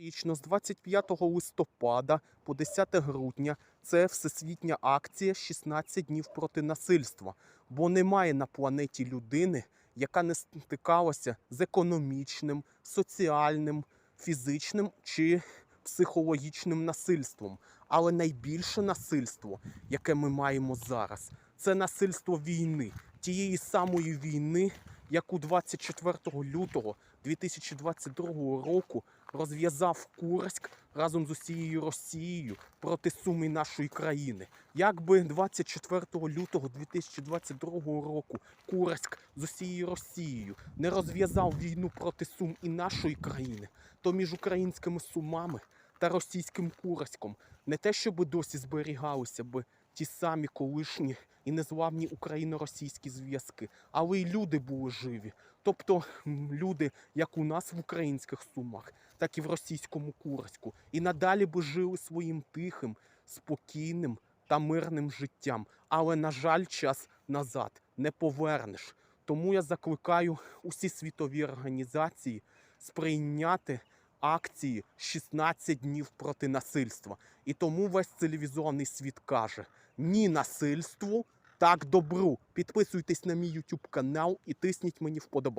Річно з 25 листопада по 10 грудня це всесвітня акція «16 днів проти насильства. Бо немає на планеті людини, яка не стикалася з економічним, соціальним, фізичним чи психологічним насильством. Але найбільше насильство, яке ми маємо зараз, це насильство війни, тієї самої війни, яку 24 лютого 2022 року розв'язав Курськ разом з усією Росією проти суми нашої країни. Якби 24 лютого 2022 року Курськ з усією Росією не розв'язав війну проти Сум і нашої країни, то між українськими сумами та російським Курськом не те, щоб досі зберігалися би ті самі колишні і незламні україно-російські зв'язки, але й люди були живі. Тобто люди, як у нас в українських сумах, так і в російському Курську, і надалі би жили своїм тихим, спокійним та мирним життям. Але, на жаль, час назад не повернеш. Тому я закликаю усі світові організації сприйняти акції 16 днів проти насильства. І тому весь цивілізований світ каже: ні насильству, так добру. Підписуйтесь на мій YouTube канал і тисніть мені вподобай.